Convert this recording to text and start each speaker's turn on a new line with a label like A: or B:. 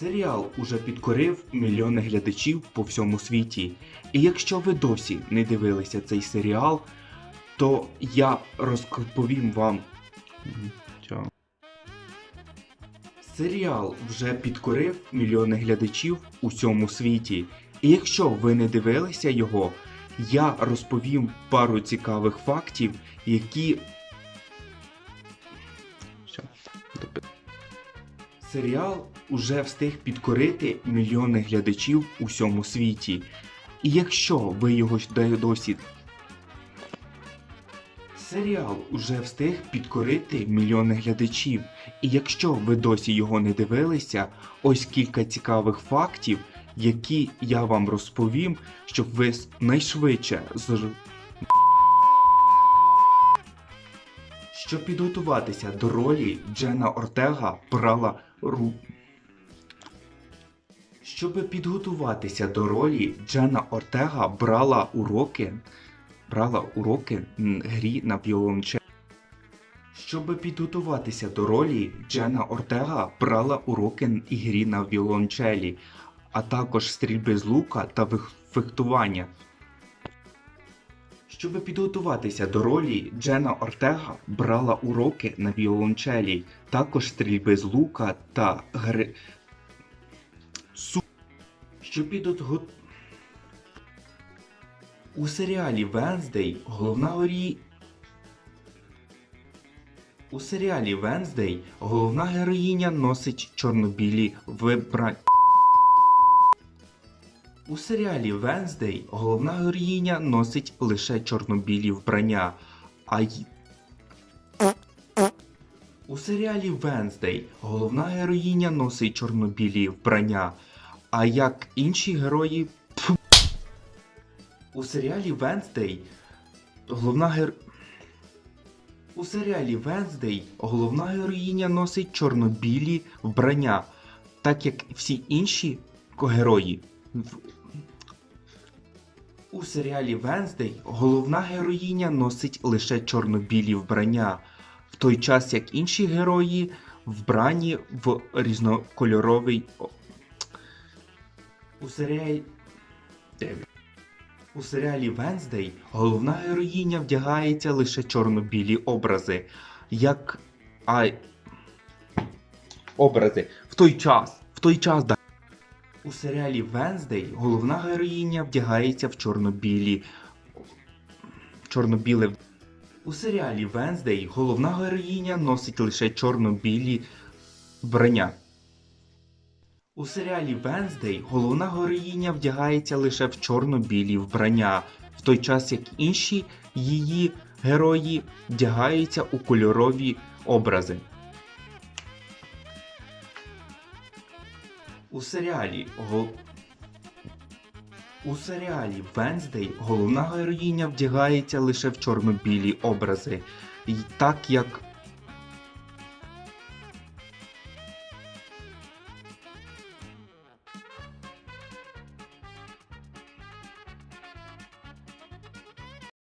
A: Серіал уже підкорив мільйони глядачів по всьому світі. І якщо ви досі не дивилися цей серіал, то я розповім вам. Серіал вже підкорив мільйони глядачів у всьому світі. І якщо ви не дивилися його, я розповім пару цікавих фактів, які. Серіал уже встиг підкорити мільйони глядачів у всьому світі. І якщо ви його досі. Серіал уже встиг підкорити мільйони глядачів. І якщо ви досі його не дивилися, ось кілька цікавих фактів, які я вам розповім, щоб ви найшвидше Щоб підготуватися до ролі, Джена Ортега брала ру. Щоб підготуватися до ролі, Джена Ортега брала уроки, брала уроки грі на віолончелі. Щоб підготуватися до ролі, Джена Ортега брала уроки ігрі на віолончелі, а також стрільби з лука та фехтування. Щоб підготуватися до ролі, Джена Ортега брала уроки на віолончелі, також стрільби з лука та гри. Су... Щоб підготу... У серіалі Венздей головна горі... У серіалі Венздей головна героїня носить чорнобілі вибрання. У серіалі Венздей головна героїня носить лише чорнобілі вбрання, а й... У серіалі Венздей головна героїня носить чорнобілі вбрання, а як інші герої. У серіалі Венздей головна гер... У серіалі Венздей головна героїня носить чорнобілі вбрання, так як всі інші герої. У серіалі Венздей головна героїня носить лише чорнобілі вбрання, в той час як інші герої вбрані в різнокольоровий. У серіалі. У серіалі Венздей головна героїня вдягається лише чорно-білі образи, як. А... Образи. В той час. В той час. да. У серіалі Венздей головна героїня вдягається в чорно-білі. Чорно-біле. У серіалі Венздей головна героїня носить лише чорно-білі вбрання. У серіалі Венздей головна героїня вдягається лише в чорно-білі вбрання, в той час як інші її герої вдягаються у кольорові образи. У серіалі гол... У серіалі Венздей головна героїня вдягається лише в чорно-білі образи, так як